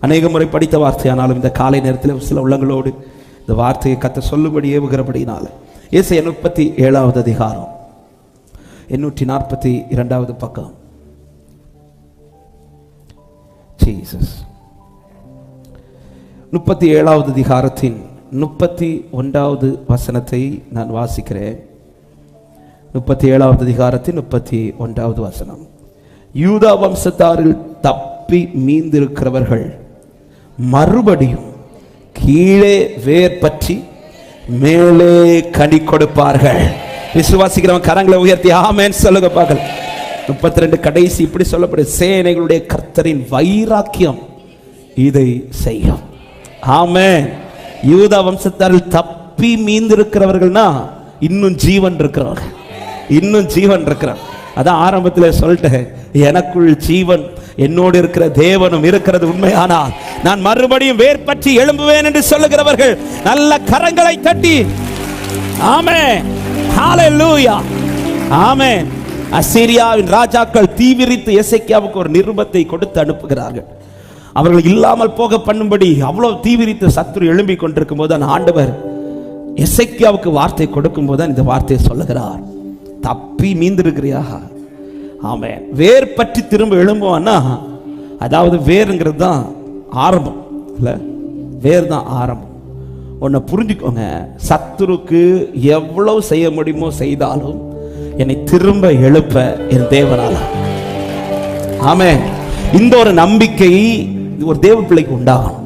அநேக முறை படித்த வார்த்தையானாலும் இந்த காலை நேரத்தில் சில உள்ளங்களோடு இந்த வார்த்தையை கத்த சொல்லும்படி ஏவுகிறபடினால ஏசைய முப்பத்தி ஏழாவது அதிகாரம். எண்ணூற்றி நாற்பத்தி இரண்டாவது பக்கம். ஜீசஸ். முப்பத்தி ஏழாவது அதிகாரத்தின் முப்பத்தி ஒன்றாவது வசனத்தை நான் வாசிக்கிறேன். முப்பத்தி ஏழாவது அதிகாரத்தின் முப்பத்தி ஒன்றாவது வசனம். யூதா வம்சத்தாரில் தப்பி மீந்திருக்கிறவர்கள் மறுபடியும் கீழே வேர் பற்றி மேலே கனி கொடுப்பார்கள். விசுவாசிக்கிறவன் கரங்களை உயர்த்தி ஆமேன்னு சொல்லுங்க பார்க்கல முப்பத்தி ரெண்டு கடைசி இப்படி சொல்லப்படும் சேனைகளுடைய கர்த்தரின் வைராக்கியம் இதை செய்யும். ஆமே யூத வம்சத்தாரில் தப்பி மீந்திருக்கிறவர்கள்னா இன்னும் ஜீவன் இருக்கிறவர்கள். இன்னும் ஜீவன் இருக்கிறார் அதான் ஆரம்பத்தில் சொல்லிட்டேன் எனக்குள் ஜீவன் என்னோடு இருக்கிற தேவனும் இருக்கிறது உண்மையானால் நான் மறுபடியும் வேர் பற்றி எழும்புவேன் என்று சொல்லுகிறவர்கள் நல்ல கரங்களை தட்டி ஆமே ஹalleluya ஆமே அசீரியாவின் ராஜாக்கள் தீவிரித்து எசேக்கியாவுக்கு ஒரு நிருபத்தை கொடுத்து அனுப்புகிறார்கள். அவர்கள் இல்லாமல் போக பண்ணும்படி அவ்வளவு தீவிரித்து சத்துரு எழும்பிக் கொண்டிருக்கும் போது அந்த ஆண்டவர் எசைக்கியாவுக்கு வார்த்தை கொடுக்கும் போது இந்த வார்த்தையை சொல்லுகிறார். தப்பி மீந்திருக்கிறியா ஆமாம் வேர் பற்றி திரும்ப எழும்புவான்னா அதாவது வேருங்கிறது தான் ஆரம்பம் இல்லை? வேர் தான் ஆரம்பம். உன்னை புரிஞ்சுக்கோங்க சத்துருக்கு எவ்வளவு செய்ய முடியுமோ செய்தாலும் என்னை திரும்ப எழுப்ப என் தேவனால. ஆமே இந்த ஒரு நம்பிக்கை ஒரு தேவ பிள்ளைக்கு உண்டாகணும்.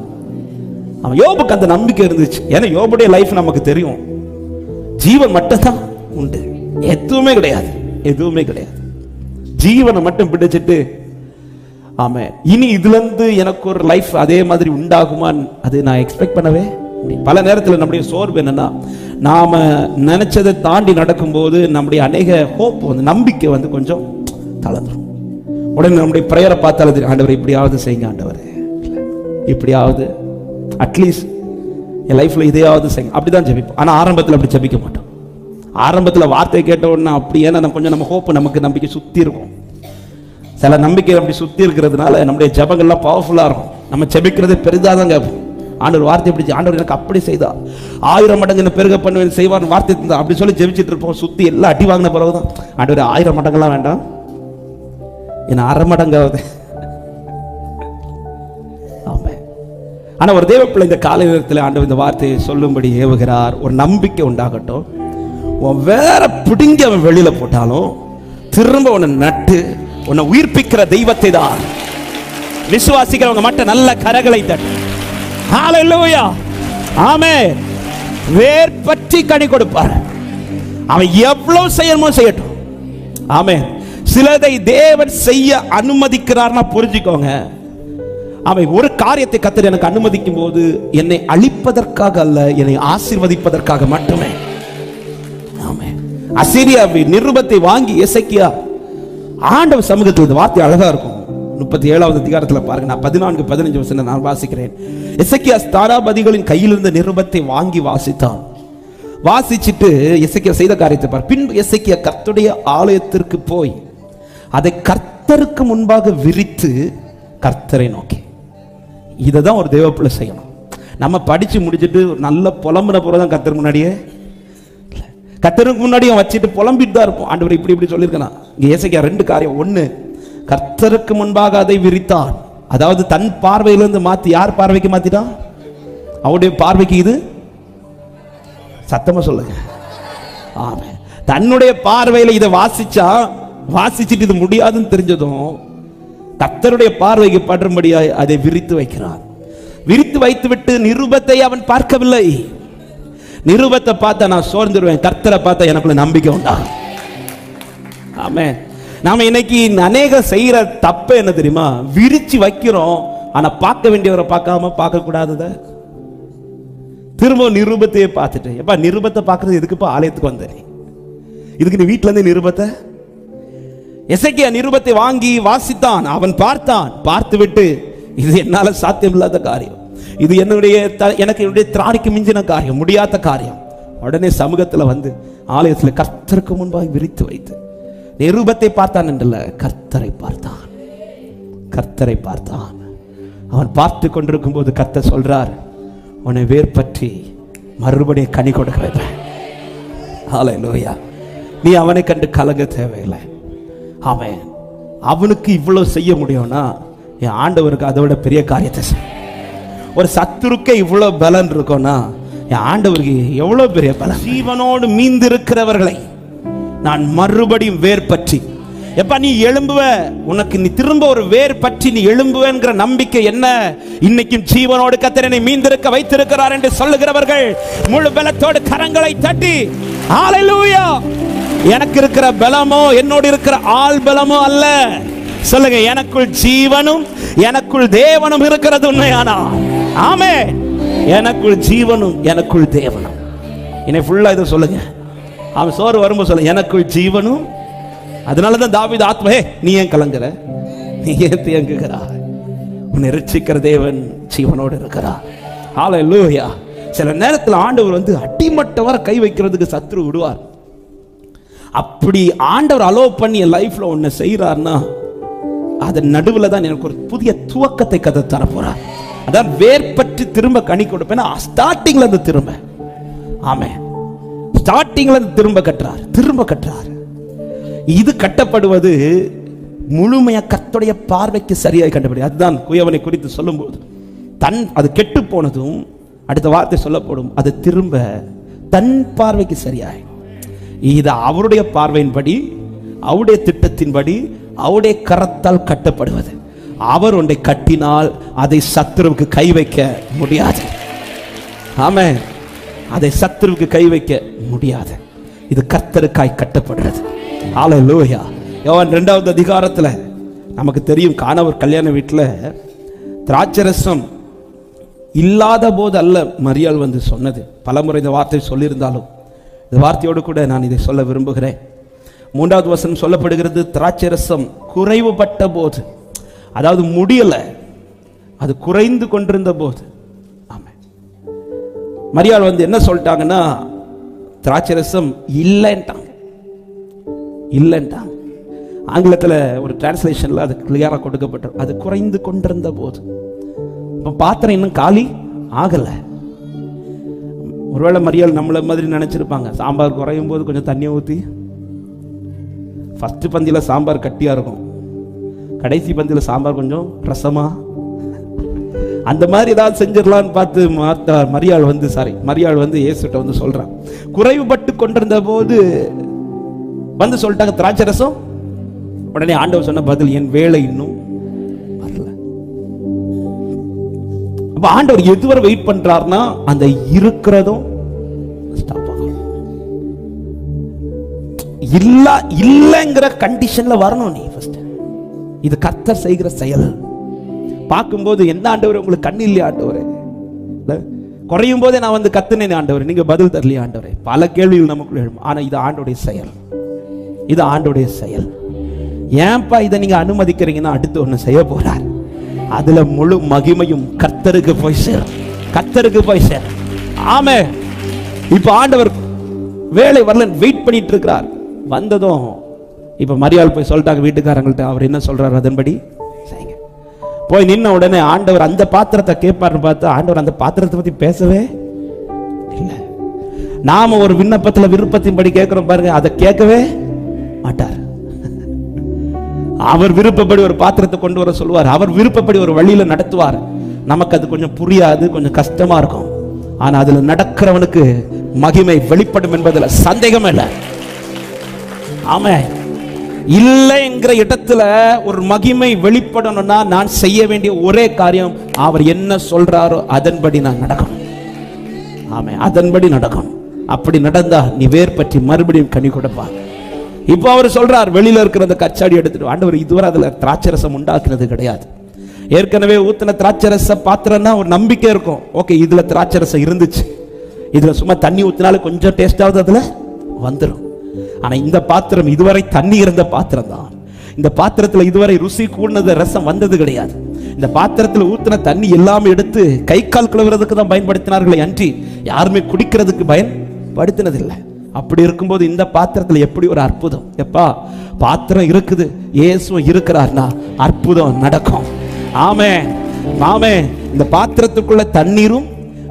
அவன் யோபுக்கு அந்த நம்பிக்கை இருந்துச்சு. ஏன்னா யோபுடைய லைஃப் நமக்கு தெரியும். ஜீவன் மட்டும்தான் உண்டு. எதுவுமே கிடையாது. எதுவுமே கிடையாது. ஜீவனை மட்டும் பிடிச்சிட்டு ஆமா இனி இதுல இருந்து எனக்கு ஒரு லைஃப் அதே மாதிரி உண்டாகுமான்னு அது நான் எக்ஸ்பெக்ட் பண்ணவே பல நேரத்தில் நம்முடைய சோர்வு என்னன்னா நாம நினைச்சதை தாண்டி நடக்கும்போது நம்முடைய அநேக ஹோப் வந்து நம்பிக்கை வந்து கொஞ்சம் தளர்ந்துடும் உடனே நம்முடைய பிரேயரை பார்த்தாலும் ஆண்டவர் இப்படியாவது செய்யுங்க ஆண்டவர். இப்படியாவது அட்லீஸ்ட் என் லைஃப்ல இதையாவது செய்யுங்க. அப்படிதான் ஜபிப்போம். ஆனா ஆரம்பத்தில் அப்படி ஜபிக்க மாட்டோம். ஆரம்பத்தில் வார்த்தை கேட்ட உடனே அப்படி ஏன்னா கொஞ்சம் நம்ம ஹோப் நமக்கு நம்பிக்கை சுத்தி இருக்கும். சில நம்பிக்கை அப்படி சுத்தி இருக்கிறதுனால நம்முடைய ஜெபங்கள்லாம் பவர்ஃபுல்லா இருக்கும். நம்ம ஜெபிக்கிறது பெரிதாக தான் கேட்போம் ஆண்டவர் வார்த்தை எப்படி ஆண்டவர் எனக்கு அப்படி செய்தா ஆயிரம் மடங்கு என்ன பெருக பண்ணுவேன் செய்வார் வார்த்தை தந்தா அப்படி சொல்லி ஜெபிச்சிட்டு இருப்போம். சுத்தி எல்லாம் அடி வாங்கின பிறகுதான். ஆண்டவர் ஆயிரம் மடங்கெல்லாம் வேண்டாம். என்ன அரை மடங்காவது ஆனால் ஒரு தேவ பிள்ளை இந்த காலை நேரத்தில் ஆண்டவர் இந்த வார்த்தையை சொல்லும்படி ஏவுகிறார். ஒரு நம்பிக்கை உண்டாகட்டும். உன் வேற பிடுங்கி அவன் வெளியில் போட்டாலும் திரும்ப உன்னை நட்டு உன்னை உயிர்ப்பிக்கிற தெய்வத்தை தான். விசுவாசிக்கிறவங்க மட்டும் நல்ல கரகளை தட்டு. ஹalleluya ஆமே வேர் பற்றி கனி கொடுப்பார். அவன் எவ்வளவு செய்யணுமோ செய்யட்டும். ஆமே சிலதை தேவன் செய்ய அனுமதிக்கிறார்னா புரிஞ்சுக்கோங்க. அவன் ஒரு காரியத்தை கத்தர் எனக்கு அனுமதிக்கும் போது என்னை அழிப்பதற்காக அல்ல என்னை ஆசீர்வதிப்பதற்காக மட்டுமே. ஆமே அசிரியாவை நிருபத்தை வாங்கி இசைக்கியா ஆண்டவர் சமூகத்தில் இந்த வார்த்தை அழகா இருக்கும். முப்பத்தி ஏழாவது அதிகாரத்தில் பாருங்க. நான் பதினான்கு பதினஞ்சு வருஷம் நான் வாசிக்கிறேன். இசக்கியா ஸ்தானாபதிகளின் கையில் இருந்த நிருபத்தை வாங்கி வாசித்தான். வாசிச்சுட்டு எசக்கியா செய்த காரியத்தை பார். பின்பு இசைக்கிய கர்த்துடைய ஆலயத்திற்கு போய் அதை கர்த்தருக்கு முன்பாக விரித்து கர்த்தரை நோக்கி. இதை தான் ஒரு தேவப்பிள்ளை செய்யணும். நம்ம படித்து முடிச்சுட்டு நல்ல புலம்புற போகிறதான் கர்த்தர் முன்னாடியே கர்த்தருக்கு முன்னாடியும் வச்சுட்டு புலம்பிட்டு தான் இருப்போம் ஆண்டவர் இப்படி இப்படி சொல்லியிருக்கேன் இங்கே ஏசைக்கா ரெண்டு காரியம். ஒன்று கர்த்தருக்கு முன்பாக அதை விரித்தான். அதாவது தன் பார்வையிலிருந்து மாற்றி யார் பார்வைக்கு மாற்றிட்டான் அவருடைய பார்வைக்கு இது? சத்தமாக சொல்லுங்க. ஆமே தன்னுடைய பார்வையில் இதை வாசிச்சா வாசிச்சுட்டு இது முடியாதுன்னு தெரிஞ்சதும் கத்தருடைய பார்வைக்கு படும்படியாய் அதை விரித்து வைக்கிறான் விரித்து வைத்துவிட்டு நிருபத்தை அவன் பார்க்கவில்லை. நிருபத்தை பார்த்தா நான் சோர்ந்துருவேன். கர்த்தரை பார்த்தா எனக்குள்ள நம்பிக்கை உண்டாகும் ஆமே நாம இன்னைக்கு அநேக செய்யற தப்பு என்ன தெரியுமா? விரிச்சு வைக்கிறோம். ஆனா பார்க்க வேண்டியவரை பார்க்காம பார்க்க கூடாதத திரும்ப நிருபத்தையே பார்த்துட்டு எப்பா நிருபத்தை பார்க்கறது எதுக்குப்பா ஆலயத்துக்கு வந்தேன் இதுக்கு நீ வீட்டுல இருந்து நிருபத்தை? எசைக்கிய நிருபத்தை வாங்கி வாசித்தான். அவன் பார்த்தான். பார்த்துவிட்டு இது என்னால சாத்தியமில்லாத காரியம். இது என்னுடைய எனக்கு என்னுடைய திராணிக்கு மிஞ்சின காரியம் முடியாத காரியம். உடனே சமூகத்துல வந்து ஆலயத்துல கர்த்தருக்கு முன்பாக விரித்து வைத்து நிருபத்தை பார்த்தான் என்றல்ல கர்த்தரை பார்த்தான். கர்த்தரை பார்த்தான். அவன் பார்த்து கொண்டிருக்கும் போது கத்த சொல்றார் உன்னை வேர் பற்றி மறுபடியும் கனி கொடுக்க வைப்பேன் லோயா நீ அவனை கண்டு கலங்க தேவையில்லை. அவன் அவனுக்கு இவ்வளவு செய்ய முடியும்னா என் ஆண்டவருக்கு அதை விட பெரிய காரியத்தை செய்ய ஒரு சத்துருக்கே இவ்வளவு பலன் இருக்கும்னா என் ஆண்டவருக்கு எவ்வளவு பெரிய பலன்? ஜீவனோடு மீந்திருக்கிறவர்களை நான் மறுபடியும் வேர் பற்றி. எப்ப நீ எழும்புவ? உனக்கு நீ திரும்ப ஒரு வேர் பற்றி நீ எழும்புவேங்கிற நம்பிக்கை என்ன? இன்னைக்கும் ஜீவனோடு கத்திரனை மீந்திருக்க வைத்திருக்கிறார் என்று சொல்லுகிறவர்கள் முழு பலத்தோடு கரங்களை தட்டி ஹalleluya எனக்கு இருக்கிற பலமோ என்னோடு இருக்கிற ஆள் பலமோ அல்ல. சொல்லுங்க எனக்குள் ஜீவனும் எனக்குள் தேவனும் இருக்கிறது உண்மையானா? ஆமே எனக்குள் ஜீவனும் எனக்குள் தேவனும். என்னை ஃபுல்லாக இதை சொல்லுங்க. அவன் சோறு வரும்போது சொல்ல எனக்குள் ஜீவனும் அதனால தான் தாவித ஆத்மே நீ ஏன் கலங்குற? நீ ஏன் தேங்குகிறா? உன்னை ரசிக்கிற தேவன் ஜீவனோடு இருக்கிறா ஆலை லூயா சில நேரத்தில் ஆண்டவர் வந்து அடிமட்டம் கை வைக்கிறதுக்கு சத்ரு விடுவார். அப்படி ஆண்டவர் அலோவ் பண்ணி என் லைஃப்ல ஒன்று செய்கிறார்னா அதன் நடுவில் தான் எனக்கு ஒரு புதிய துவக்கத்தை கதை தரப்போறார் அதான் வேர் பற்றி திரும்ப கனி கொடுப்பேன் ஸ்டார்டிங்ல இருந்து திரும்ப. ஆமே. ஸ்டார்டிங்ல இருந்து திரும்ப கட்டுறார் திரும்ப கட்டுறார் இது கட்டப்படுவது முழுமையா கத்துடைய பார்வைக்கு சரியாக கண்டுபிடி. அதுதான் குயவனை குறித்து சொல்லும்போது. தன் அது கெட்டு போனதும் அடுத்த வார்த்தை சொல்லப்படும் அது திரும்ப தன் பார்வைக்கு சரியாய். இது அவருடைய பார்வையின்படி அவருடைய திட்டத்தின்படி அவருடைய கரத்தால் கட்டப்படுவது. அவர் ஒன்றை கட்டினால் அதை சத்துருவுக்கு கை வைக்க முடியாது. ஆமே அதை சத்துருவுக்கு கை வைக்க முடியாது. இது கர்த்தருக்காய் கட்டப்படுறது லோயா எவன் ரெண்டாவது அதிகாரத்தில் நமக்கு தெரியும் காணவர் கல்யாண வீட்டில் திராட்சரசம் இல்லாத போது அல்ல மரியாள் வந்து சொன்னது. பலமுறை இந்த வார்த்தை சொல்லியிருந்தாலும் இந்த வார்த்தையோடு கூட நான் இதை சொல்ல விரும்புகிறேன். மூன்றாவது வசனம் சொல்லப்படுகிறது திராட்சரசம் குறைவுபட்ட போது அதாவது முடியலை. அது குறைந்து கொண்டிருந்த போது. ஆமாம் மரியாள் வந்து என்ன சொல்லிட்டாங்கன்னா திராட்சரசம் இல்லைன்ட்டாங்க. இல்லைன்ட்டாங்க. ஆங்கிலத்தில் ஒரு டிரான்ஸ்லேஷனில் அது கிளியராக கொடுக்கப்பட்டது அது குறைந்து கொண்டிருந்த போது. இப்போ பாத்திரம் இன்னும் காலி ஆகலை. ஒருவேளை மரியாள் நம்மள மாதிரி நினச்சிருப்பாங்க சாம்பார் குறையும் போது கொஞ்சம் தண்ணியை ஊற்றி ஃபஸ்ட்டு பந்தியில் சாம்பார் கட்டியாக இருக்கும். கடைசி பந்தியில் சாம்பார் கொஞ்சம் ரசமா? அந்த மாதிரி ஏதாவது செஞ்சிடலான்னு பார்த்து மாத்தா மரியாள் வந்து சாரி மரியாள் வந்து ஏசுட்ட வந்து சொல்றான். குறைவுபட்டு கொண்டிருந்த போது வந்து சொல்லிட்டாங்க திராட்சை ரசம்? உடனே ஆண்டவர் சொன்ன பதில் என் வேலை இன்னும் வரல. அப்ப ஆண்டவர் எதுவரை வெயிட் பண்ணுறாருன்னா அந்த இருக்கிறதும் ஸ்டாப் இல்ல இல்லைங்கிற கண்டிஷன்ல வரணும் நீ. இது கர்த்தர் செய்கிற செயல். பார்க்கும்போது என்ன ஆண்டவர் உங்களுக்கு கண்ணு இல்லையா ஆண்டவரே. குறையும் போதே நான் வந்து கத்துனேன் ஆண்டவர். நீங்க பதில் தரலையா ஆண்டவரே. பல கேள்விகள் நமக்குள்ள எழும். ஆனா இது ஆண்டோடைய செயல். இது ஆண்டோடைய செயல். ஏன்பா இதை நீங்க அனுமதிக்கிறீங்கன்னா அடுத்து ஒண்ணு செய்ய போறார். அதுல முழு மகிமையும் கர்த்தருக்கு போய் சேரும். கர்த்தருக்கு போய் சேரும். ஆமே இப்ப ஆண்டவர் வேலை வரலன்னு வெயிட் பண்ணிட்டு இருக்கிறார். வந்ததும் இப்போ மரியாள் போய் சொல்லிட்டாங்க வீட்டுக்காரங்கள்ட்ட. அவர் என்ன சொல்கிறார் அதன்படி? செய்யுங்க போய் நின்ன உடனே ஆண்டவர் அந்த பாத்திரத்தை கேட்பாருன்னு பார்த்தா ஆண்டவர் அந்த பாத்திரத்தை பற்றி பேசவே இல்லை. நாம ஒரு விண்ணப்பத்தில் விருப்பத்தின்படி கேட்குறோம் பாருங்க அதை கேட்கவே மாட்டார். அவர் விருப்பப்படி ஒரு பாத்திரத்தை கொண்டு வர சொல்லுவார். அவர் விருப்பப்படி ஒரு வழியில நடத்துவார். நமக்கு அது கொஞ்சம் புரியாது கொஞ்சம் கஷ்டமா இருக்கும். ஆனால் அதில் நடக்கிறவனுக்கு மகிமை வெளிப்படும் என்பதுல சந்தேகம் இல்லை. ஆமே இல்லைங்கிற இடத்துல ஒரு மகிமை வெளிப்படணும்னா நான் செய்ய வேண்டிய ஒரே காரியம் அவர் என்ன சொல்றாரோ அதன்படி நான் நடக்கணும். ஆமே அதன்படி நடக்கணும். அப்படி நடந்தா நீ வேர் பற்றி மறுபடியும் கனி கொடுப்பா இப்போ அவர் சொல்றார் வெளியில இருக்கிற அந்த கச்சாடி எடுத்துட்டு ஆண்டவர் இதுவரை அதுல திராட்சரசம் உண்டாக்குனது கிடையாது. ஏற்கனவே ஊத்தின திராட்சரச பாத்திரம்னா ஒரு நம்பிக்கை இருக்கும். ஓகே இதுல திராட்சரசம் இருந்துச்சு. இதுல சும்மா தண்ணி ஊத்தினாலும் கொஞ்சம் டேஸ்டாவது அதுல வந்துடும் ஆனா இந்த பாத்திரம் இதுவரை தண்ணி இருந்த பாத்திரம் தான் இந்த பாத்திரத்துல இதுவரை ருசி கூடினது ரசம் வந்தது கிடையாது. இந்த பாத்திரத்துல ஊற்றின தண்ணி எல்லாமே எடுத்து கை கால் கழுவுறதுக்கு தான் பயன்படுத்தினார்களே அன்றி யாருமே குடிக்கிறதுக்கு பயன்படுத்தினதில்லை. அப்படி இருக்கும்போது இந்த பாத்திரத்துல எப்படி ஒரு அற்புதம்? எப்பா பாத்திரம் இருக்குது இயேசுவும் இருக்கிறார்னா அற்புதம் நடக்கும். ஆமே ஆமே இந்த பாத்திரத்துக்குள்ள தண்ணீரும்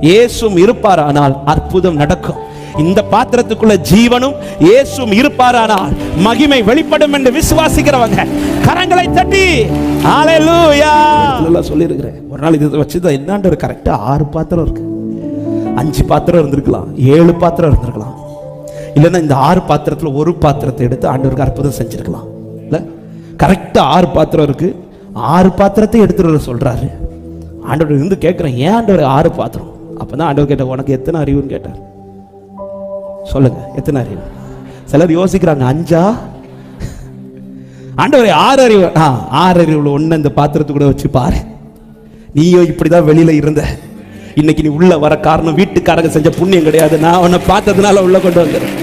இயேசும் இருப்பாரானால் அற்புதம் நடக்கும். இந்த பாத்திரத்துக்குள்ள ஜீவனும் இயேசும் இருப்பாரானால் மகிமை வெளிப்படும் என்று விசுவாசிக்கிறவங்க. கரங்களை தட்டி. ஹalleluya சொல்லியிருக்கிறேன். ஒரு நாள் இதை வச்சுதான் என்னான்ற ஒரு கரெக்டா ஆறு பாத்திரம் இருக்கு. அஞ்சு பாத்திரம் இருந்திருக்கலாம். ஏழு பாத்திரம் இருந்திருக்கலாம். இல்லைன்னா இந்த ஆறு பாத்திரத்துல ஒரு பாத்திரத்தை எடுத்து ஆண்டவருக்கு அற்புதம் செஞ்சிருக்கலாம். இல்லை? கரெக்டாக ஆறு பாத்திரம் இருக்கு. ஆறு பாத்திரத்தை எடுத்துட்டு வர சொல்றாரு. ஆண்டவர் இருந்து கேட்கிறேன் ஏன் ஆண்டவர் ஆறு பாத்திரம்? அப்பதான் ஆண்டவர் கேட்ட உனக்கு எத்தனை அறிவுன்னு? கேட்டார். சொல்லுங்க எத்தனை அறிவு? சிலர் யோசிக்கிறாங்க அஞ்சா? ஆண்டவரை ஆறு அறிவு. ஆ ஆறு அறிவுல ஒண்ணு இந்த பாத்திரத்துக்கூட வச்சு பாரு. இப்படி இப்படிதான் வெளியில இருந்த. இன்னைக்கு நீ உள்ள வர காரணம் வீட்டுக்காரங்க செஞ்ச புண்ணியம் கிடையாது. நான் உன்னை பார்த்ததுனால உள்ள கொண்டு வந்துடுறேன்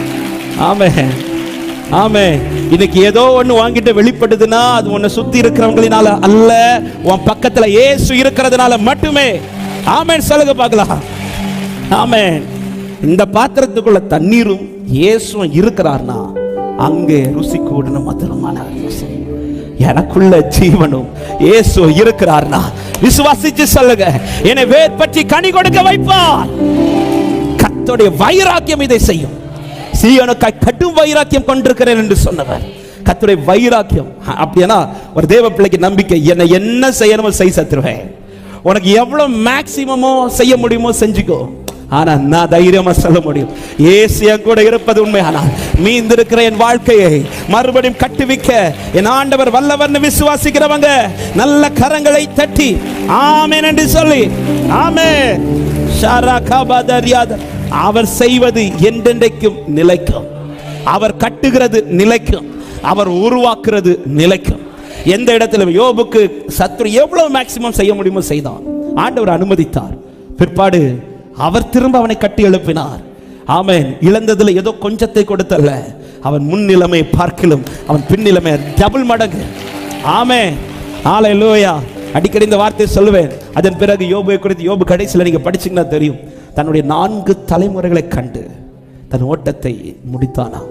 ஆமே ஆமே இன்னைக்கு ஏதோ ஒன்று வாங்கிட்டு வெளிப்படுதுன்னா அது உன்னை சுத்தி இருக்கிறவங்களினால அல்ல உன் பக்கத்துல ஏசு இருக்கிறதுனால மட்டுமே. ஆமேன். சொல்லுங்க பார்க்கலாம். ஆமேன். இந்த பாத்திரத்துக்குள்ள தண்ணீரும் இயேசுவும் இருக்கிறார்னா அங்கே ருசி கூடின மதுரமான ருசி. எனக்குள்ள ஜீவனும் இயேசு இருக்கிறார்னா விசுவாசிச்சு சொல்லுங்க. என்னை வேர் பற்றி கனி கொடுக்க வைப்பார். கத்தோடைய வைராக்கியம் இதை செய்யும். சீயோனுக்காய் கடும் வைராக்கியம் கொண்டிருக்கிறேன் என்று சொன்னவர். கத்துடைய வைராக்கியம் அப்படின்னா ஒரு தேவ பிள்ளைக்கு நம்பிக்கை என்னை என்ன செய்யணுமோ செய் சத்துருவேன் உனக்கு எவ்வளவு மேக்சிமமோ செய்ய முடியுமோ செஞ்சுக்கோ. ஆனா நான் தைரியமாக சொல்ல முடியும். ஏசு என் கூட இருப்பது உண்மையானால் மீந்திருக்கிற என் வாழ்க்கையை மறுபடியும் கட்டுவிக்க. என் ஆண்டவர் வல்லவர்னு விசுவாசிக்கிறவங்க நல்ல கரங்களை தட்டி ஆமேன் என்று சொல்லி ஆமே அவர் செய்வது என்றென்றைக்கும் நிலைக்கும். அவர் கட்டுகிறது நிலைக்கும். அவர் உருவாக்குறது நிலைக்கும். எந்த இடத்துல யோபுக்கு சத்ரு எவ்வளவு மேக்சிமம் செய்ய முடியுமோ செய்தான். ஆண்டவர் அனுமதித்தார். பிற்பாடு அவர் திரும்ப அவனை கட்டி எழுப்பினார். ஆமேன். இழந்ததுல ஏதோ கொஞ்சத்தை கொடுத்தல்ல. அவன் முன்னிலைமை பார்க்கிலும் அவன் பின்னிலைமை டபுள் மடங்கு. நாளை லோயா அடிக்கடி இந்த வார்த்தையை சொல்லுவேன். அதன் பிறகு யோபுவை குறித்து யோபு கடைசியில் நீங்க படிச்சீங்கன்னா தெரியும். தன்னுடைய நான்கு தலைமுறைகளை கண்டு தன் ஓட்டத்தை முடித்தானா?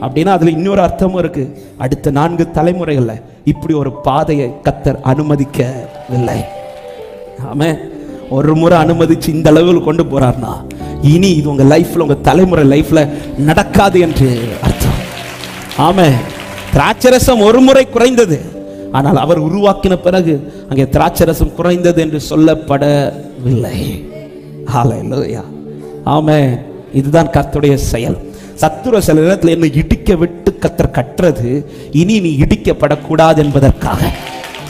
அப்படின்னா அதுல இன்னொரு அர்த்தமும் இருக்கு. அடுத்த நான்கு தலைமுறைகளில் இப்படி ஒரு பாதையை கத்தர் அனுமதிக்கவில்லை. ஆமே ஒரு முறை அனுமதிச்சு இந்த அளவில் கொண்டு போறார்னா இனி இது உங்க லைஃப்ல உங்க தலைமுறை லைஃப்ல நடக்காது என்று அர்த்தம். ஆமே. திராட்சரசம் ஒரு முறை குறைந்தது. ஆனால் அவர் உருவாக்கின பிறகு அங்கே திராட்சரசம் குறைந்தது என்று சொல்லப்படவில்லை. ஆமே. இதுதான் கத்துடைய செயல். சத்துர சில நேரத்தில் என்னை இடிக்க விட்டு கத்தர் கட்டுறது இனி நீ இடிக்கப்படக்கூடாது என்பதற்காக.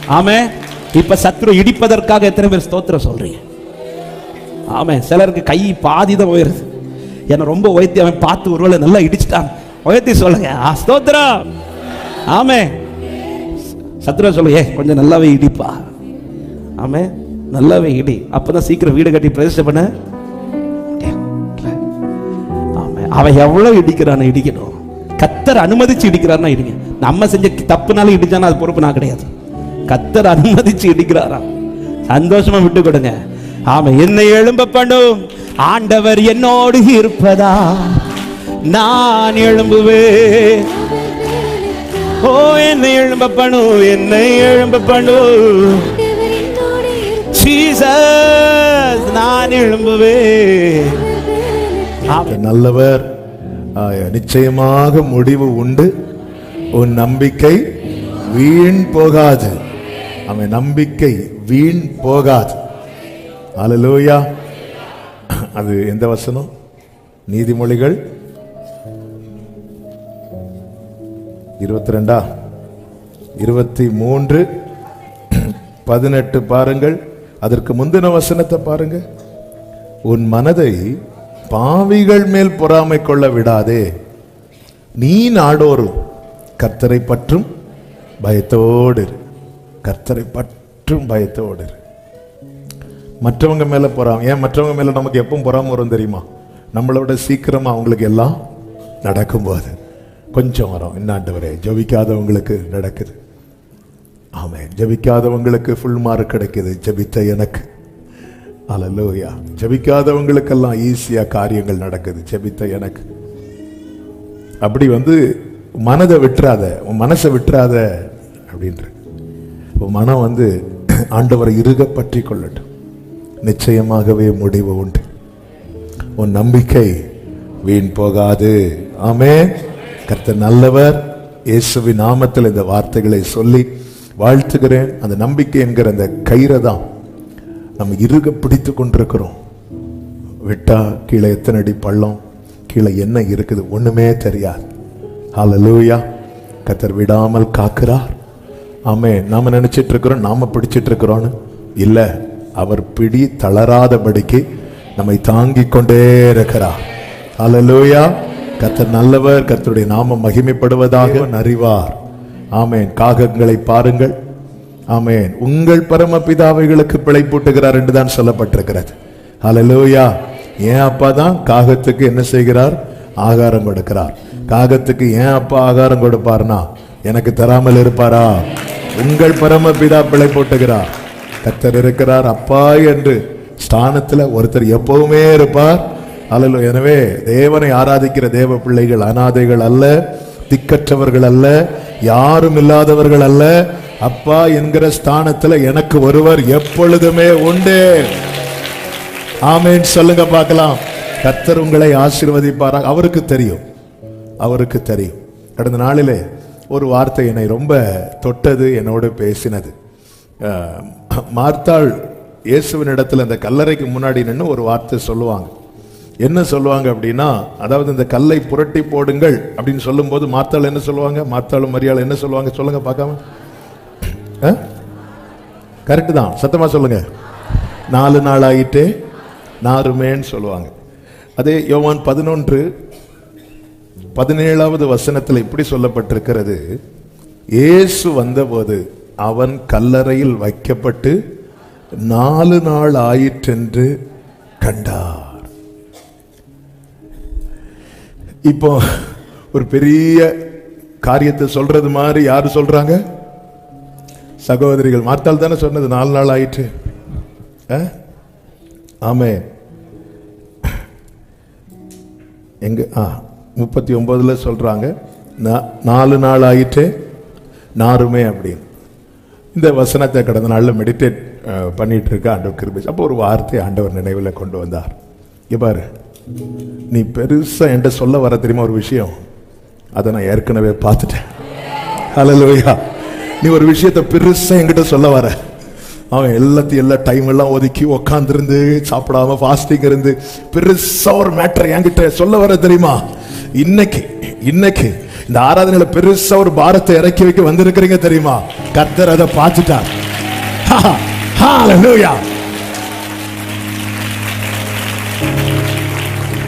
ஆமே. இப்ப சத்ரு இடிப்பதற்காக எத்தனை பேர் ஸ்தோத்திரம் சொல்றீங்க? ஆமே சிலருக்கு கை பாதி தான் உயருது என்னை ரொம்ப உயர்த்தி அவன் பார்த்து ஒருவேளை நல்லா இடிச்சிட்டான். உயர்த்தி சொல்லுங்க. ஆ, ஆமே சத்ரா சொல்லுங்க ஏ கொஞ்சம் நல்லாவே இடிப்பா. ஆமே நல்லாவே இடி. அப்பதான் சீக்கிரம் வீடு கட்டி பிரதிஷ்டை பண்ண. ஆமே அவன் எவ்வளவு இடிக்கிறான்னு இடிக்கணும் கத்தர் அனுமதிச்சு இடிக்கிறார்னா இடிங்க. நம்ம செஞ்ச தப்புனாலும் இடிச்சானா அது பொறுப்பு நான் கிடையாது. கத்தர் அனுமதிச்சு இடிக்கிறாராம். சந்தோஷமா விட்டு கொடுங்க. ஆமா என்னை எழும்ப பண்ணும். ஆண்டவர் என்னோடு இருப்பதா? நான் எழும்புவேன். ஓ என்னை எழும்ப பண்ணும் என்னை எழும்ப பண்ணும் ஜீசஸ் நான் எழும்புவேன். நல்லவர் நிச்சயமாக முடிவு உண்டு. உன் நம்பிக்கை வீண் போகாது. அவன் நம்பிக்கை வீண் போகாது. அலலோயா அது எந்த வசனம்? நீதிமொழிகள்? இருபத்தி ரெண்டா இருபத்தி மூன்று பதினெட்டு பாருங்கள். அதற்கு முந்தின வசனத்தை பாருங்க. உன் மனதை பாவிகள் மேல் பொறாமை கொள்ள விடாதே. நீ நாடோறும் கர்த்தரை பற்றும் பயத்தோடு கர்த்தரை பற்றும் பயத்தோடு மற்றவங்க மேல பொறாமை ஏன் மற்றவங்க மேல நமக்கு எப்பவும் பொறாமை வரும் தெரியுமா? நம்மளோட சீக்கிரமாக சீக்கிரமா அவங்களுக்கு எல்லாம் நடக்கும்போது கொஞ்சம் வரும். இன்னாண்டவரே ஜபிக்காதவங்களுக்கு நடக்குது. ஆமே ஜபிக்காதவங்களுக்கு ஃபுல் மார்க் கிடைக்குது. ஜபித்த எனக்கு. அலலோயா ஜபிக்காதவங்களுக்கெல்லாம் ஈஸியா காரியங்கள் நடக்குது. ஜபித்த எனக்கு. அப்படி வந்து மனதை விட்டுறாத உன் மனசை விட்டுறாத அப்படின்ற. உன் மனம் வந்து ஆண்டவரை இறுக பற்றி கொள்ளட்டும். நிச்சயமாகவே முடிவு உண்டு. உன் நம்பிக்கை வீண் போகாது. ஆமே கர்த்தர் நல்லவர். இயேசுவி நாமத்தில் இந்த வார்த்தைகளை சொல்லி வாழ்த்துகிறேன். அந்த நம்பிக்கை என்கிற அந்த கயிறை தான் நம்ம இருக பிடித்து கொண்டிருக்கிறோம். விட்டா கீழே எத்தனை அடி பள்ளம் கீழே என்ன இருக்குது ஒண்ணுமே தெரியாது. ஹalleluya கத்தர் விடாமல் காக்கிறார். ஆமே நாம நினைச்சிட்டு இருக்கிறோம் நாம பிடிச்சிட்டு இருக்கிறோன்னு இல்லை. அவர் பிடி தளராதபடிக்கு நம்மை தாங்கிக் கொண்டே இருக்கிறார். அலலூயா கத்தர் நல்லவர் கத்தருடைய நாமம் மகிமைப்படுவதாக அறிவார் ஆமேன். காகங்களை பாருங்கள். ஆமேன். உங்கள் பரமபிதாவைகளுக்கு பிழைப்பூட்டுகிறார் என்று தான் சொல்லப்பட்டிருக்கிறது. அலலூயா ஏன் அப்பா தான் காகத்துக்கு என்ன செய்கிறார்? ஆகாரம் கொடுக்கிறார். காகத்துக்கு ஏன் அப்பா ஆகாரம் கொடுப்பார்னா எனக்கு தராமல் இருப்பாரா? உங்கள் பரமபிதா பிழை போட்டுகிறார். கத்தர் இருக்கிறார் அப்பா என்று ஸ்தானத்துல ஒருத்தர் எப்பவுமே இருப்பார். அல்ல எனவே தேவனை ஆராதிக்கிற தேவ பிள்ளைகள் அனாதைகள் அல்ல திக்கற்றவர்கள் அல்ல யாரும் இல்லாதவர்கள் அல்ல. அப்பா என்கிற ஸ்தானத்துல எனக்கு ஒருவர் எப்பொழுதுமே உண்டு. ஆமேன்னு சொல்லுங்க பார்க்கலாம். கர்த்தர் உங்களை ஆசீர்வதிப்பாரா? அவருக்கு தெரியும். அவருக்கு தெரியும். கடந்த நாளிலே ஒரு வார்த்தை என்னை ரொம்ப தொட்டது என்னோடு பேசினது. மார்த்தாள் இயேசுவின் இடத்துல அந்த கல்லறைக்கு முன்னாடி நின்று ஒரு வார்த்தை சொல்லுவாங்க. என்ன சொல்லுவாங்க அப்படின்னா அதாவது இந்த கல்லை புரட்டி போடுங்கள் அப்படின்னு சொல்லும்போது மார்த்தாள் என்ன சொல்லுவாங்க? மார்த்தாளும் மரியாள் என்ன சொல்லுவாங்க? சொல்லுங்க பார்க்காம. கரெக்டு தான். சத்தமாக சொல்லுங்க. நாலு நாள் ஆயிட்டு நாருமேன்னு சொல்லுவாங்க. அதே யோவான் பதினொன்று பதினேழாவது வசனத்தில் இப்படி சொல்லப்பட்டிருக்கிறது. இயேசு வந்தபோது அவன் கல்லறையில் வைக்கப்பட்டு நாலு நாள் ஆயிற்றென்று கண்டார். இப்போ ஒரு பெரிய காரியத்தை சொல்றது மாதிரி யாரு சொல்றாங்க? சகோதரிகள். மார்த்தால் தானே சொன்னது நாலு நாள் ஆயிற்று. ஆ? ஆமே. எங்க ஆ முப்பத்தி ஒன்பதுல சொல்றாங்க நா- நாலு நாள் ஆயிற்று நாருமே அப்படின்னு. இந்த வசனத்தை கடந்த நாளில் மெடிடேட் பண்ணிட்டு இருக்க ஆண்டவர் கிருபி. அப்போ ஒரு வார்த்தை ஆண்டவர் நினைவில் கொண்டு வந்தார். இப்பாரு நீ பெருசா என்கிட்ட சொல்ல வர தெரியுமா ஒரு விஷயம்? அதை நான் ஏற்கனவே பார்த்துட்டேன். ஹalleluya நீ ஒரு விஷயத்தை பெருசா என்கிட்ட சொல்ல வர. அவன் எல்லாத்தையும் எல்லா டைம் எல்லாம் ஒதுக்கி உக்காந்துருந்து சாப்பிடாம ஃபாஸ்டிங் இருந்து பெருசா ஒரு மேட்டர் என்கிட்ட சொல்ல வர தெரியுமா? இன்னைக்கு இன்னைக்கு இந்த ஆராதனையில பெருசா ஒரு பாரத்தை இறக்கி வைக்க வந்திருக்கிறீங்க தெரியுமா? கத்தர் அதை பார்த்துட்டார்.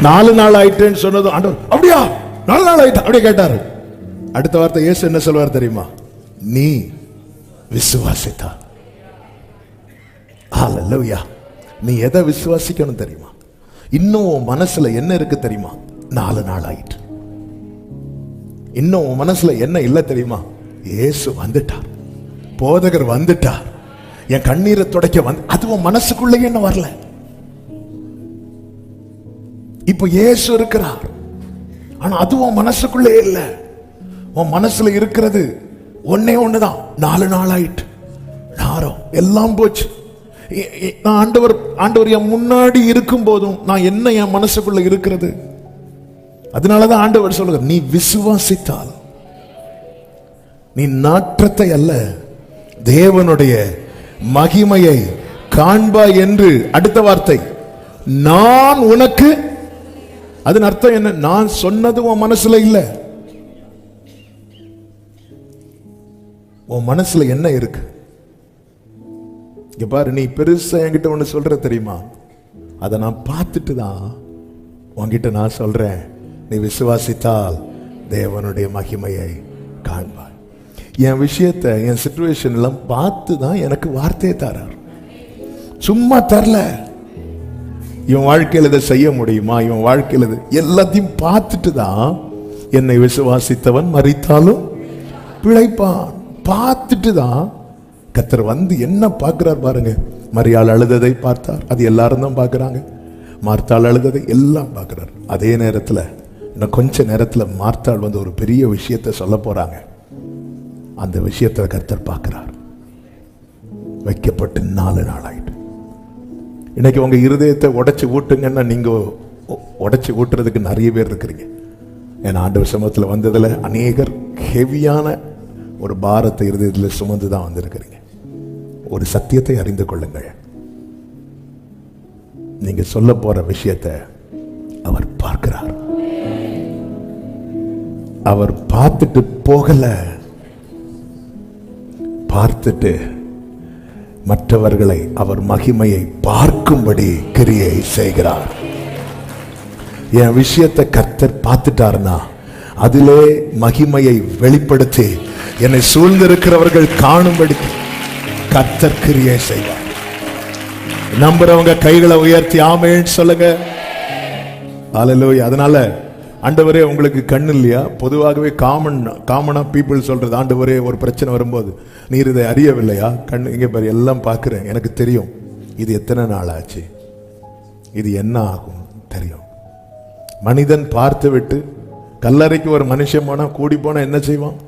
நாலு நாள் ஆயிட்டேன்னு சொன்னதும் ஆண்டவர். அப்படியா? நாலு நாள் ஆயிட்டா? அப்படியே கேட்டாரு. அடுத்த வார்த்தை இயேசு என்ன சொல்வார் தெரியுமா? நீ விசுவாசித்தா. ஹalleluya. நீ எதை விசுவாசிக்கணும் தெரியுமா? இன்னும் உன் மனசுல என்ன இருக்கு தெரியுமா? நாலு நாள் ஆயிட்டு. இன்னும் உன் மனசுல என்ன இல்லை தெரியுமா? ஏசு வந்துட்டார். போதகர் வந்துட்டார். என் கண்ணீரை துடைக்க வந்து அது உன் மனசுக்குள்ளேயே என்ன வரல. இப்போ ஏசு இருக்கிறார். ஆனா அது உன் மனசுக்குள்ளே இல்ல. உன் மனசுல இருக்கிறது ஒன்னே ஒண்ணுதான். நாலு நாள் ஆயிட்டு நாரம் எல்லாம் போச்சு. நான் ஆண்டவர் ஆண்டவர் என் முன்னாடி இருக்கும் போதும் நான் என்ன என் மனசுக்குள்ள இருக்கிறது? அதனாலதான் ஆண்டவர் சொல்லுங்க நீ விசுவாசித்தால் நீ நாற்றத்தை அல்ல தேவனுடைய மகிமையை காண்பாய் என்று அடுத்த வார்த்தை நான் உனக்கு அதன் அர்த்தம் என்ன? நான் சொன்னது உன் மனசுல இல்ல. உன் மனசுல என்ன இருக்கு? இங்க பாரு நீ பெருசா என்கிட்ட ஒண்ணு சொல்ற தெரியுமா? அதை நான் பார்த்துட்டு தான் உன்கிட்ட நான் சொல்றேன். நீ விசுவாசித்தால் தேவனுடைய மகிமையை காண்பாய். என் விஷயத்தை என் சுச்சுவேஷன் எல்லாம் பார்த்து தான் எனக்கு வார்த்தையை தரார். சும்மா தரல. இவன் வாழ்க்கையில் இதை செய்ய முடியுமா? இவன் வாழ்க்கையில் இது எல்லாத்தையும் பார்த்துட்டு தான் என்னை விசுவாசித்தவன் மறித்தாலும் பிழைப்பான். பார்த்துட்டு தான் கத்தர் வந்து என்ன பார்க்குறார் பாருங்க. மரியாள் அழுததை பார்த்தார். அது எல்லாரும் தான் பார்க்குறாங்க. மார்த்தாள் அழுததை எல்லாம் பார்க்குறார். அதே நேரத்தில் இன்னும் கொஞ்ச நேரத்தில் மார்த்தாள் வந்து ஒரு பெரிய விஷயத்தை சொல்ல போகிறாங்க அந்த விஷயத்தை கர்த்தர் பார்க்குறார். வைக்கப்பட்டு நாலு நாள் ஆயிட்டு இன்னைக்கு உங்கள் இருதயத்தை உடைச்சு ஊட்டுங்கன்னா நீங்கள் உடச்சி ஊட்டுறதுக்கு நிறைய பேர் இருக்கிறீங்க. ஏன்னா ஆண்டு சமூகத்தில் வந்ததுல அநேகர் ஹெவியான ஒரு பாரத்தை இருதயத்தில் சுமந்து தான் வந்திருக்கிறீங்க. ஒரு சத்தியத்தை அறிந்து கொள்ளுங்கள். நீங்க சொல்ல போற விஷயத்தை அவர் பார்க்கிறார். அவர் பார்த்துட்டு போகல. பார்த்துட்டு மற்றவர்களை அவர் மகிமையை பார்க்கும்படி கிரியை செய்கிறார். என் விஷயத்தை கர்த்தர் பார்த்துட்டாருன்னா அதிலே மகிமையை வெளிப்படுத்தி என்னை சூழ்ந்திருக்கிறவர்கள் காணும்படி கர்த்தர் கிரியை செய்வார். நம்புறவங்க கைகளை உயர்த்தி ஆமேன்னு சொல்லுங்க. அலலோய் அதனால ஆண்டவரே உங்களுக்கு கண் இல்லையா? பொதுவாகவே காமன் காமனாக பீப்புள் சொல்கிறது ஆண்டவரே ஒரு பிரச்சனை வரும்போது. நீர் இதை அறியவில்லையா? கண் இங்கே பாரு எல்லாம் பார்க்குறேன். எனக்கு தெரியும். இது எத்தனை நாள் ஆச்சு? இது என்ன ஆகும்? தெரியும். மனிதன் பார்த்து விட்டு கல்லறைக்கு ஒரு மனுஷன் போனால் கூடி போனால் என்ன செய்வான்?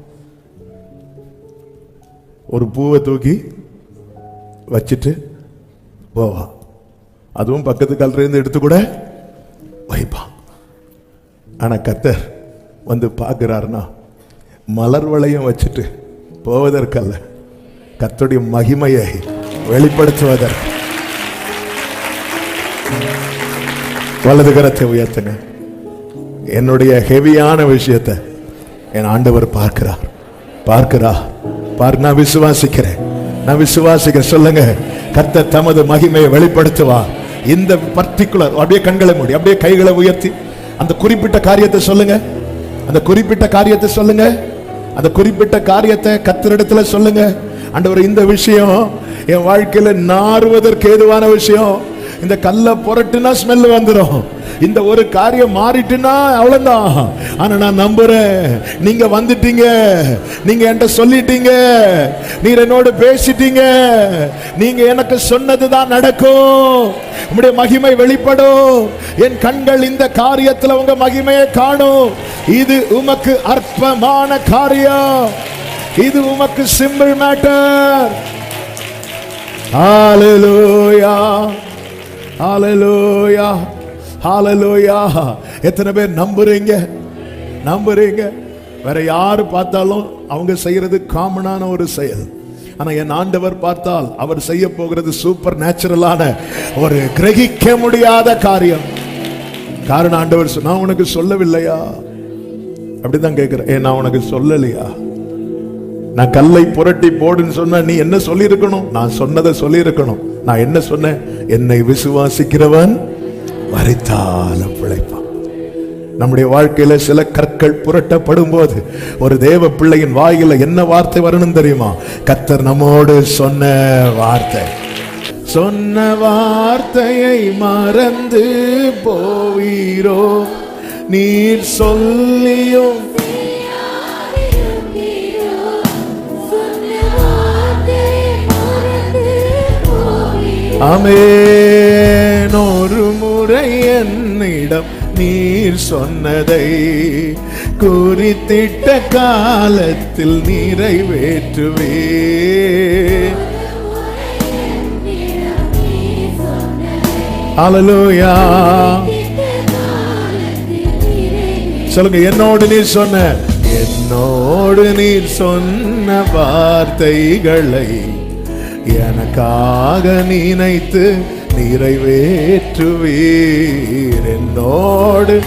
ஒரு பூவை தூக்கி வச்சுட்டு போவான். அதுவும் பக்கத்து கல்லறையிலேருந்து எடுத்து கூட வைப்பான். ஆனால் கத்தர் வந்து பார்க்கிறாருன்னா மலர் வளையம் வச்சுட்டு போவதற்கல்ல. கத்தோடைய மகிமையை வெளிப்படுத்துவதற்கு. வலது கரத்தை உயர்த்துங்க. என்னுடைய ஹெவியான விஷயத்தை என் ஆண்டவர் பார்க்கிறார். பார்க்கிறா? பார் நான் விசுவாசிக்கிறேன். நான் விசுவாசிக்கிறேன். சொல்லுங்க. கத்த தமது மகிமையை வெளிப்படுத்துவா இந்த பர்டிகுலர் அப்படியே கண்களை மூடி அப்படியே கைகளை உயர்த்தி. அந்த குறிப்பிட்ட காரியத்தை சொல்லுங்க. அந்த குறிப்பிட்ட காரியத்தை சொல்லுங்க. அந்த குறிப்பிட்ட காரியத்தை கத்திரிடத்துல சொல்லுங்க. ஆண்டவர் இந்த விஷயம் என் வாழ்க்கையில நாறுவதற்கு ஏதுவான விஷயம். இந்த கல்லை புரட்டுனா ஸ்மெல் வந்துடும் இந்த ஒரு காரியம் மாறிட்டுனா அவ்வளோதான் ஆனால் நான் நம்புகிறேன் நீங்கள் வந்துட்டீங்க. நீங்க என்கிட்ட சொல்லிட்டீங்க. நீர் என்னோடு பேசிட்டீங்க. நீங்கள் எனக்கு சொன்னதுதான் நடக்கும். உங்களுடைய மகிமை வெளிப்படும். என் கண்கள் இந்த காரியத்தில் உங்க மகிமையை காணும். இது உமக்கு அற்பமான காரியம். இது உமக்கு சிம்பிள் மேட்டர் Hallelujah. ஹalleluya ஹalleluya எத்தனை பேர் நம்புறீங்க? நம்புறீங்க. வேற யாரு பார்த்தாலும் அவங்க செய்யறது காமனான ஒரு செயல். ஆனா என் ஆண்டவர் பார்த்தால் அவர் செய்ய போகிறது சூப்பர் நேச்சுரலான ஒரு கிரகிக்க முடியாத காரியம். காரணம் ஆண்டவர் சொ- நான் உனக்கு சொல்லவில்லையா? அப்படிதான் கேட்கிறேன் ஏன் நான் உனக்கு சொல்லலையா? நான் கல்லை புரட்டி போடுன்னு சொன்னா நீ என்ன சொல்லியிருக்கணும்? நான் சொன்னதை சொல்லியிருக்கணும். நான் என்ன சொன்னேன்? என்னை விசுவாசிக்கிறவன் வரைத்தாலும் பிழைப்பான். நம்முடைய வாழ்க்கையில சில கற்கள் புரட்டப்படும் போது ஒரு தேவ பிள்ளையின் வாயில என்ன வார்த்தை வரணும் தெரியுமா? கத்தர் நம்மோடு சொன்ன வார்த்தை. சொன்ன வார்த்தையை மறந்து போவீரோ? நீர் சொல்லியும் அமேன் ஒரு முறை என்னிடம் நீர் சொன்னதை குறித்திட்ட காலத்தில் நிறைவேற்றுவே. அலலோயா சொல்லுங்க என்னோடு நீர் சொன்ன என்னோடு நீர் சொன்ன வார்த்தைகளை எனக்காக நினைத்து நிறைவேற்றுவீர் என்னோடு.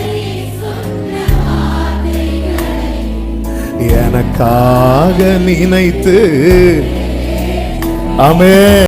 எனக்காக நினைத்து. அமே